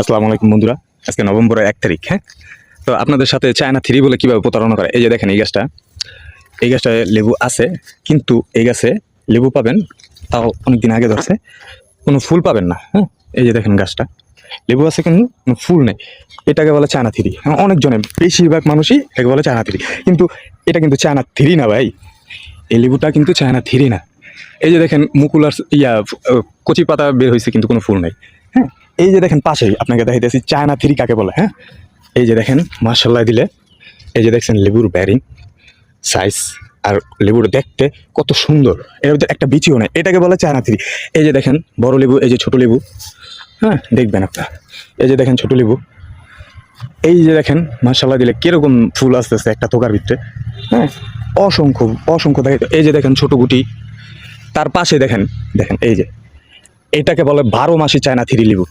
আসসালামু আলাইকুম বন্ধুরা। আজকে নভেম্বরের এক তারিখ হ্যাঁ? তো আপনাদের সাথে চায়না থ্রি বলে কীভাবে প্রতারণা করে? এই যে দেখেন, এই গাছটা। এই গাছটায় লেবু আছে, কিন্তু এই গাছে লেবু পাবেন, তাও অনেক দিন আগে ধরছে। কোনো ফুল পাবেন না হ্যাঁ? এই যে দেখেন গাছটা। লেবু আছে, কিন্তু কোনো ফুল নেই। এটাকে বলে চায়না থ্রি। অনেকজনে, বেশিরভাগ মানুষই এটাকে বলে চায়না থ্রি। কিন্তু এটা কিন্তু চায়না থ্রি না ভাই। এই লেবুটা কিন্তু চায়না থ্রি না। এই যে দেখেন মুকুলার ইয়া কচি পাতা বের হয়েছে, কিন্তু কোনো ফুল নেই। হ্যাঁ? এই যে দেখেন পাশেই, আপনাকে দেখাইতেছি চায়না থ্রি কাকে বলে হ্যাঁ? এই যে দেখেন মার্শাল্লাহ দিলে, এই যে দেখছেন লেবুর ব্যারিং সাইজ আর লেবুর দেখতে কত সুন্দর। এর মধ্যে একটা বিচিও নেই, এটাকে বলে চায়না থ্রি এই যে দেখেন, বড় লেবু, এই যে ছোট লেবু হ্যাঁ? দেখবেন আপনার। এই যে দেখেন ছোট লেবু, এই যে দেখেন মার্শাল্লাহ দিলে কীরকম ফুল আসতেছে একটা তোকার ভিতরে হ্যাঁ? অসংখ্য অসংখ্য দেখে এই যে দেখেন ছোট গুটি, তার পাশে দেখেন দেখেন, এই যে, এটাকে বলে বারো মাসি চায়না থ্রি লেবু।